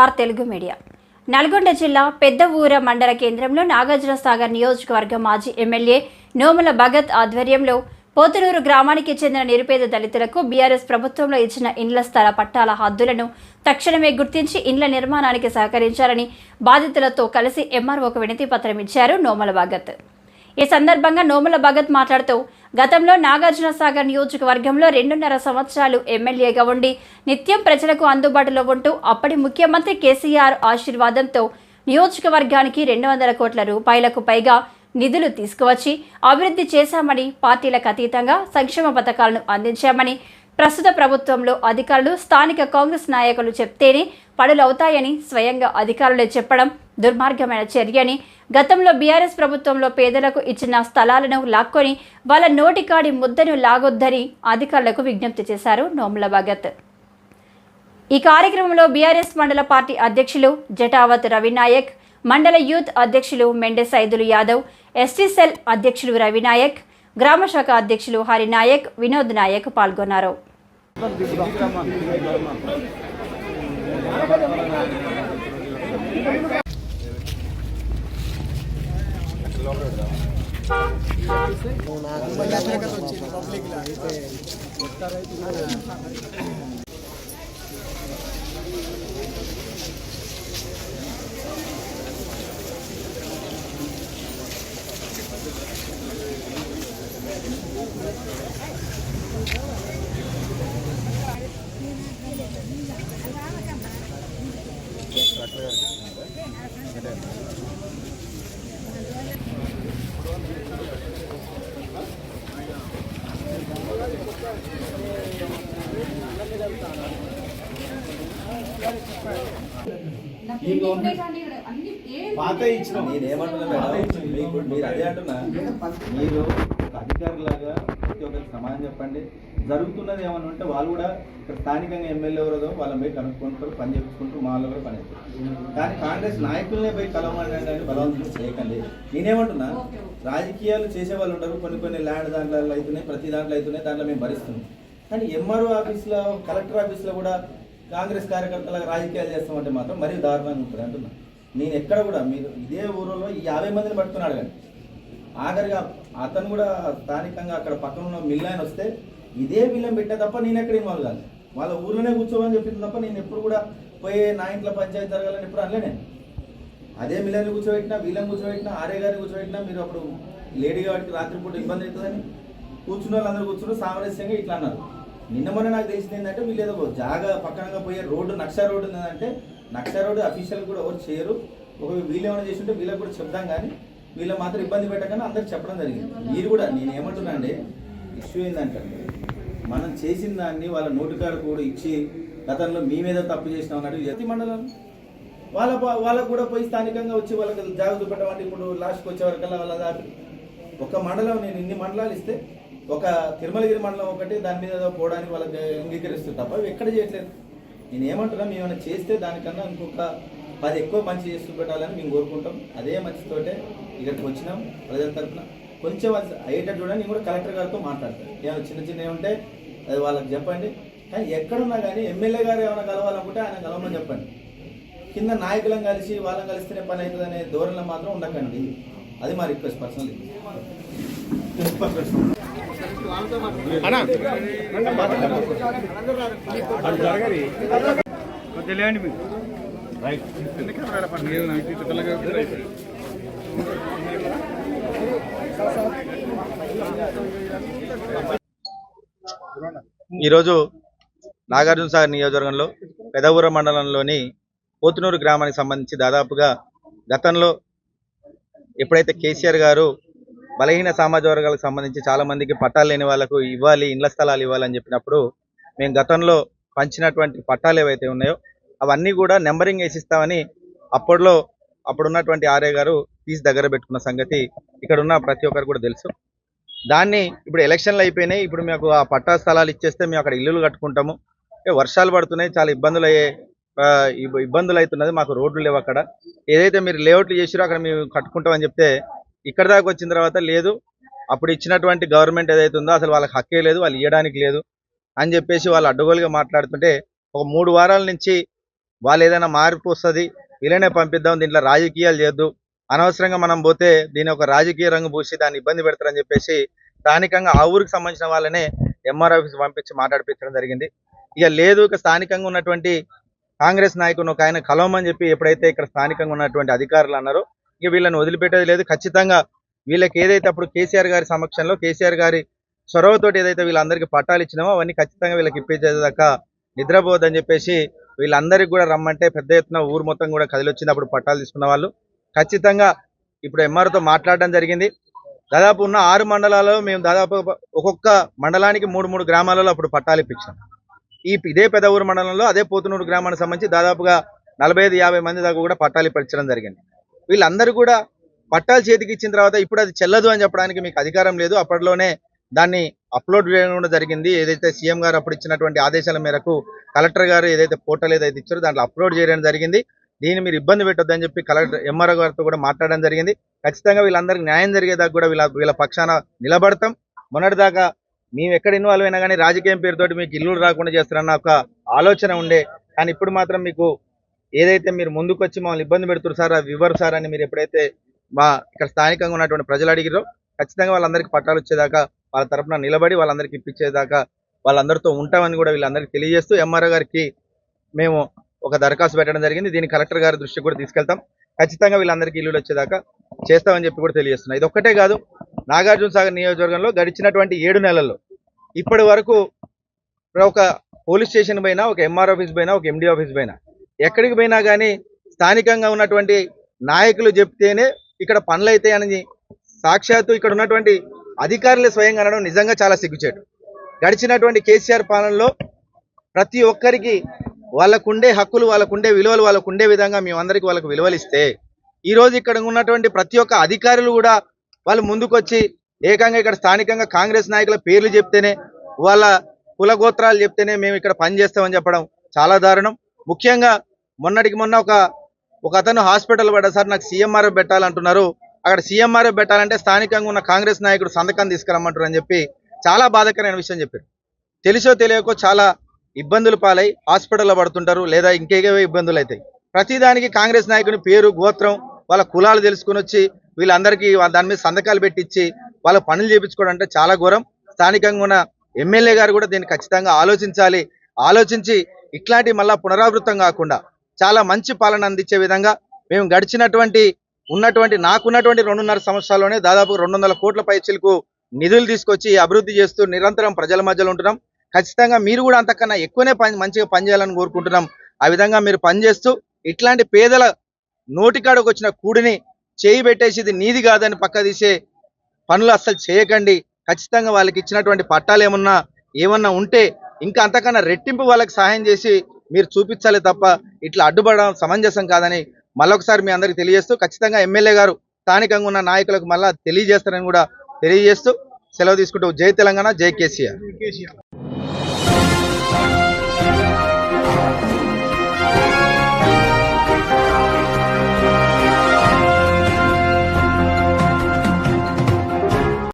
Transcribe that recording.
Are Telugu media. Nalgonda జిల్లా పెద్ద ఊర మండల కేంద్రంలో నాగార్జున సాగర్ నియోజకవర్గ మాజీ ఎమ్మెల్యే నోముల భగత్ ఆధ్వర్యంలో పోతునూరు గ్రామానికి చెందిన నిరుపేద దళితులకు బీఆర్ఎస్ ప్రభుత్వంలో ఇచ్చిన ఇండ్ల స్థల పట్టాల హద్దులను తక్షణమే గుర్తించి ఇండ్ల నిర్మాణానికి సహకరించాలని బాధితులతో కలిసి ఎంఆర్ఓకు వినతి పత్రం ఇచ్చారు నోముల భగత్. ఈ సందర్భంగా నోముల భగత్ మాట్లాడుతూ గతంలో నాగార్జున సాగర్ నియోజకవర్గంలో రెండున్నర సంవత్సరాలు ఎమ్మెల్యేగా ఉండి నిత్యం ప్రజలకు అందుబాటులో ఉంటూ అప్పటి ముఖ్యమంత్రి కేసీఆర్ ఆశీర్వాదంతో నియోజకవర్గానికి రెండు వందల కోట్ల రూపాయలకు పైగా నిధులు తీసుకువచ్చి అభివృద్ధి చేశామని పార్టీలకు అతీతంగా సంక్షేమ పథకాలను అందించామని ప్రస్తుత ప్రభుత్వంలో అధికారులు స్థానిక కాంగ్రెస్ నాయకులు చెప్తేనే పనులవుతాయని స్వయంగా అధికారులే చెప్పడం దుర్మార్గమైన చర్యని గతంలో బీఆర్ఎస్ ప్రభుత్వంలో పేదలకు ఇచ్చిన స్థలాలను లాక్కొని వాళ్ళ నోటికాడి ముద్దను లాగొద్దని అధికారులకు విజ్ఞప్తి చేశారు నోముల భగత్. ఈ కార్యక్రమంలో బీఆర్ఎస్ మండల పార్టీ అధ్యక్షులు జటావత్ రవినాయక్ మండల యూత్ అధ్యక్షులు మెండే సైదులు యాదవ్ ఎస్టీ సెల్ అధ్యక్షులు రవినాయక్ గ్రామ శాఖ అధ్యక్షులు హరినాయక్ వినోద్ నాయక్ పాల్గొన్నారు. Gracias. పాత ఇచ్చిన మీకు మీరు అదే అంటున్నా? మీరు ఒక ప్రతి ఒక్కరికి సమాధానం చెప్పండి. జరుగుతున్నది ఏమన్నా ఉంటే వాళ్ళు కూడా ఇక్కడ స్థానికంగా ఎమ్మెల్యే ఎవరో వాళ్ళని పోయి కనుక్కుంటారు పని చెప్పుకుంటూ మా వాళ్ళు కూడా పని చేస్తారు కానీ కాంగ్రెస్ నాయకులనే పోయి కలవమంటే బలవంతం చేయకండి. నేనేమంటున్నా రాజకీయాలు చేసే వాళ్ళు ఉంటారు. కొన్ని కొన్ని ల్యాండ్ దాంట్లో అవుతున్నాయి ప్రతి దాంట్లో అవుతున్నాయి దాంట్లో మేము భరిస్తున్నాం. కానీ ఎంఆర్ఓ ఆఫీస్లో కలెక్టర్ ఆఫీస్లో కూడా కాంగ్రెస్ కార్యకర్తలకు రాజకీయాలు చేస్తామంటే మాత్రం మరీ దారుణంగా ఉంటుంది అంటున్నా. నేను ఎక్కడ కూడా మీరు ఇదే ఊరిలో ఈ యాభై మందిని పట్టుకున్నాడు కానీ. ఆఖరిగా అతను కూడా స్థానికంగా అక్కడ పక్కన ఉన్న మిల్ ఆయన వస్తే ఇదే బిల్లం పెట్టే తప్ప నేను ఎక్కడ ఇన్వాల్వ్ కాదు వాళ్ళ ఊర్లోనే కూర్చోమని చెప్పింది తప్ప నేను ఎప్పుడు కూడా పోయి నా ఇంట్లో పంచాయతీ జరగాలని ఎప్పుడు అనలే నేను. అదే మిల్లని కూర్చోబెట్టినా వీళ్ళని కూర్చోబెట్టినా ఆర్య గారిని కూర్చోబెట్టినా మీరు అప్పుడు లేడీ కాబట్టి రాత్రిపూట ఇబ్బంది అవుతుందని కూర్చున్న వాళ్ళందరూ కూర్చుని సామరస్యంగా ఇట్లా అన్నారు. నిన్న మొన్న నాకు తెలిసింది ఏంటంటే వీళ్ళు ఏదో జాగా పక్కనగా పోయే రోడ్డు నక్ష రోడ్డు ఉందంటే నక్ష రోడ్డు అఫీషియల్ కూడా ఎవరు చేయరు. ఒక వీళ్ళు ఏమైనా చేస్తుంటే వీళ్ళకి కూడా చెప్దాం కానీ వీళ్ళు మాత్రం ఇబ్బంది పెట్టకుండా అందరికి చెప్పడం జరిగింది. మీరు కూడా నేను ఏమంటున్నా అండి ఇష్యూ ఏంటంటే మనం చేసిన దాన్ని వాళ్ళ నోటికాడు కూడా ఇచ్చి గతంలో మీ మీద తప్పు చేసినాం అన్నట్టు ప్రతి మండలం వాళ్ళ ప- వాళ్ళకు కూడా పోయి స్థానికంగా వచ్చి వాళ్ళకి జాగ్రత్త పెట్టమంటే ఇప్పుడు లాస్ట్కి వచ్చే వరకల్లా వాళ్ళ దాటి ఒక మండలం నేను ఇన్ని మండలాలు ఇస్తే ఒక తిరుమలగిరి మండలం ఒకటి దాని మీద ఏదో పోవడానికి వాళ్ళకి అంగీకరిస్తుంది తప్ప ఎక్కడ చేయట్లేదు. నేను ఏమంటున్నా మేము ఏమైనా చేస్తే దానికన్నా ఇంకొక పది ఎక్కువ మంచి చేస్తూ పెట్టాలని మేము కోరుకుంటాం. అదే మంచితోటే ఇక్కడికి వచ్చినాం ప్రజల తరఫున కొంచెం అది అయ్యేటట్టు కూడా నేను కూడా కలెక్టర్ గారితో మాట్లాడతాను. ఏమైనా చిన్న చిన్నవి ఉంటే అది వాళ్ళకి చెప్పండి. కానీ ఎక్కడున్నా కానీ ఎమ్మెల్యే గారు ఏమైనా కలవాలనుకుంటే ఆయన కలవమని చెప్పండి. కింద నాయకులను కలిసి వాళ్ళని కలిస్తేనే పని అవుతుందనే ధోరణిలో మాత్రం ఉండకండి. అది మా రిక్వెస్ట్ పర్సనల్ తెలియండి మీరు ఈరోజు నాగార్జున సాగర్ నియోజకవర్గంలో పెదవూర మండలంలోని పోతునూరు గ్రామానికి సంబంధించి దాదాపుగా గతంలో ఎప్పుడైతే కేసీఆర్ గారు బలహీన సామాజిక వర్గాలకు సంబంధించి చాలా మందికి పట్టాలు లేని వాళ్ళకు ఇవ్వాలి ఇండ్ల స్థలాలు ఇవ్వాలని చెప్పినప్పుడు మేము గతంలో పంచినటువంటి పట్టాలు ఏవైతే ఉన్నాయో అవన్నీ కూడా నెంబరింగ్ వేసిస్తామని అప్పట్లో అప్పుడున్నటువంటి ఆర్య గారు తీసి దగ్గర పెట్టుకున్న సంగతి ఇక్కడ ఉన్న ప్రతి ఒక్కరు కూడా తెలుసు. దాన్ని ఇప్పుడు ఎలక్షన్లు అయిపోయినాయి ఇప్పుడు మాకు ఆ పట్టా స్థలాలు ఇచ్చేస్తే మేము అక్కడ ఇల్లులు కట్టుకుంటాము. ఏ వర్షాలు పడుతున్నాయి చాలా ఇబ్బందులు అయ్యే ఇబ్బందులు అవుతున్నది మాకు రోడ్లు లేవు అక్కడ. ఏదైతే మీరు లేఅవుట్లు చేసిరో అక్కడ మేము కట్టుకుంటామని చెప్తే ఇక్కడ దాకా వచ్చిన తర్వాత లేదు. అప్పుడు ఇచ్చినటువంటి గవర్నమెంట్ ఏదైతే ఉందో అసలు వాళ్ళకి హక్కే లేదు వాళ్ళు ఇవ్వడానికి లేదు అని చెప్పేసి వాళ్ళు అడ్డగోలుగా మాట్లాడుతుంటే ఒక మూడు వారాల నుంచి వాళ్ళు ఏదైనా మార్పు వస్తుంది వీళ్ళనే పంపిద్దాం దీంట్లో రాజకీయాలు చేయొద్దు. అనవసరంగా మనం పోతే దీని ఒక రాజకీయ రంగు పూసి దాన్ని ఇబ్బంది పెడతారని చెప్పేసి స్థానికంగా ఆ ఊరికి సంబంధించిన వాళ్ళనే ఎంఆర్ ఆఫీస్ పంపించి మాట్లాడిపించడం జరిగింది. ఇక లేదు ఇక స్థానికంగా ఉన్నటువంటి కాంగ్రెస్ నాయకుని ఒక ఆయన కలవమని చెప్పి ఎప్పుడైతే ఇక్కడ స్థానికంగా ఉన్నటువంటి అధికారులు అన్నారో ఇక వీళ్ళని వదిలిపెట్టేది లేదు. ఖచ్చితంగా వీళ్ళకి ఏదైతే అప్పుడు కేసీఆర్ గారి సమక్షంలో కేసీఆర్ గారి చొరవతోటి ఏదైతే వీళ్ళందరికీ పట్టాలు ఇచ్చినామో అవన్నీ ఖచ్చితంగా వీళ్ళకి ఇప్పించేదాకా నిద్రపోవద్దని చెప్పేసి వీళ్ళందరికీ కూడా రమ్మంటే పెద్ద ఎత్తున ఊరు మొత్తం కూడా కదిలొచ్చింది అప్పుడు పట్టాలు తీసుకున్న వాళ్ళు. ఖచ్చితంగా ఇప్పుడు ఎంఆర్తో మాట్లాడడం జరిగింది. దాదాపు ఉన్న ఆరు మండలాల్లో మేము దాదాపు ఒక్కొక్క మండలానికి మూడు మూడు గ్రామాలలో అప్పుడు పట్టాలు ఇప్పించాం. ఈ ఇదే పెద్ద ఊరు మండలంలో అదే పోతునూరు గ్రామానికి సంబంధించి దాదాపుగా నలభై ఐదు యాభై మంది దాకా కూడా పట్టాలు ఇప్పించడం జరిగింది. వీళ్ళందరూ కూడా పట్టాలు చేతికి ఇచ్చిన తర్వాత ఇప్పుడు అది చెల్లదు అని చెప్పడానికి మీకు అధికారం లేదు. అప్పట్లోనే దాన్ని అప్లోడ్ చేయడం జరిగింది. ఏదైతే సీఎం గారు అప్పుడు ఇచ్చినటువంటి ఆదేశాల మేరకు కలెక్టర్ గారు ఏదైతే పోర్టల్ ఏదైతే ఇచ్చారో దాంట్లో అప్లోడ్ చేయడం జరిగింది. దీన్ని మీరు ఇబ్బంది పెట్టొద్దని చెప్పి కలెక్టర్ ఎంఆర్ఓ గారితో కూడా మాట్లాడడం జరిగింది. ఖచ్చితంగా వీళ్ళందరికీ న్యాయం జరిగేదాకా కూడా వీళ్ళ వీళ్ళ పక్షాన నిలబడతాం. మొన్నటిదాకా మేము ఎక్కడ ఇన్వాల్వ్ అయినా కానీ రాజకీయం పేరుతోటి మీకు ఇల్లు రాకుండా చేస్తారన్న ఒక ఆలోచన ఉండే. కానీ ఇప్పుడు మాత్రం మీకు ఏదైతే మీరు ముందుకు వచ్చి మమ్మల్ని ఇబ్బంది పెడుతున్నారు సార్ అవి ఇవ్వరు సార్ అని మీరు ఎప్పుడైతే మా ఇక్కడ స్థానికంగా ఉన్నటువంటి ప్రజలు అడిగిరో ఖచ్చితంగా వాళ్ళందరికీ పట్టాలు వచ్చేదాకా వాళ్ళ తరపున నిలబడి వాళ్ళందరికీ ఇప్పించేదాకా వాళ్ళందరితో ఉంటామని కూడా వీళ్ళందరికీ తెలియజేస్తూ ఎంఆర్ఓ గారికి మేము ఒక దరఖాస్తు పెట్టడం జరిగింది. దీన్ని కలెక్టర్ గారి దృష్టికి కూడా తీసుకెళ్తాం. ఖచ్చితంగా వీళ్ళందరికీ ఇల్లు వచ్చేదాకా చేస్తామని చెప్పి కూడా తెలియజేస్తున్నాం. ఇది ఒక్కటే కాదు నాగార్జున సాగర్ నియోజకవర్గంలో గడిచినటువంటి ఏడు నెలల్లో ఇప్పటి వరకు ఒక పోలీస్ స్టేషన్ పైన ఒక ఎంఆర్ ఆఫీస్ పైన ఒక ఎండి ఆఫీస్ పైన ఎక్కడికి పోయినా కానీ స్థానికంగా ఉన్నటువంటి నాయకులు చెప్తేనే ఇక్కడ పనులు అవుతాయని సాక్షాత్తు ఇక్కడ ఉన్నటువంటి అధికారులు స్వయంగా అనడం నిజంగా చాలా సిగ్గుచేటు. గడిచినటువంటి కేసీఆర్ పాలనలో ప్రతి ఒక్కరికి వాళ్ళకుండే హక్కులు వాళ్ళకుండే విలువలు వాళ్ళకుండే విధంగా మేమందరికీ వాళ్ళకు విలువలిస్తే ఈరోజు ఈ రోజు ఇక్కడ ఉన్నటువంటి ప్రతి ఒక్క అధికారులు కూడా వాళ్ళు ముందుకొచ్చి ఏకంగా ఇక్కడ స్థానికంగా కాంగ్రెస్ నాయకుల పేర్లు చెప్తేనే వాళ్ళ కుల గోత్రాలు చెప్తేనే మేము ఇక్కడ పని చేస్తామని చెప్పడం చాలా దారుణం. ముఖ్యంగా మొన్నటికి మొన్న ఒక ఒక అతను హాస్పిటల్ పడ్డా. సార్ నాకు సీఎంఆర్ పెట్టాలంటున్నారు. అక్కడ సీఎంఆర్ పెట్టాలంటే స్థానికంగా ఉన్న కాంగ్రెస్ నాయకుడు సంతకం తీసుకురమ్మంటారు అని చెప్పి చాలా బాధాకరమైన విషయం చెప్పారు. తెలిసో తెలియకో చాలా ఇబ్బందులు పాలై హాస్పిటల్లో పడుతుంటారు లేదా ఇంకేవే ఇబ్బందులు అవుతాయి ప్రతిదానికి కాంగ్రెస్ నాయకుని పేరు గోత్రం వాళ్ళ కులాలు తెలుసుకొని వచ్చి వీళ్ళందరికీ దాని మీద సంతకాలు పెట్టించి వాళ్ళ పనులు చేయించుకోవడం అంటే చాలా ఘోరం. స్థానికంగా ఉన్న ఎమ్మెల్యే గారు కూడా దీన్ని ఖచ్చితంగా ఆలోచించాలి. ఆలోచించి ఇట్లాంటి మళ్ళా పునరావృతం కాకుండా చాలా మంచి పాలన అందించే విధంగా మేము గడిచినటువంటి ఉన్నటువంటి నాకున్నటువంటి రెండున్నర సంవత్సరాల్లోనే దాదాపు రెండు వందల కోట్ల పైచీలకు నిధులు తీసుకొచ్చి అభివృద్ధి చేస్తూ నిరంతరం ప్రజల మధ్యలో ఉంటున్నాం. ఖచ్చితంగా మీరు కూడా అంతకన్నా ఎక్కువనే పని మంచిగా పనిచేయాలని కోరుకుంటున్నాం. ఆ విధంగా మీరు పనిచేస్తూ ఇట్లాంటి పేదల నోటికాడకు వచ్చిన కూడిని చేయి పెట్టేసి ఇది నీది కాదని పక్క తీసే పనులు అస్సలు చేయకండి. ఖచ్చితంగా వాళ్ళకి ఇచ్చినటువంటి పట్టాలు ఏమన్నా ఏమన్నా ఉంటే ఇంకా అంతకన్నా రెట్టింపు వాళ్ళకి సహాయం చేసి మీరు చూపించాలి తప్ప ఇట్లా అడ్డుపడడం సమంజసం కాదని మళ్ళొకసారి మీ అందరికి తెలియజేస్తూ ఖచ్చితంగా ఎమ్మెల్యే గారు స్థానికంగా ఉన్న నాయకులకు మళ్ళా తెలియజేస్తారని కూడా తెలియజేస్తూ సెలవు తీసుకుంటూ జై తెలంగాణ జై కేసీఆర్.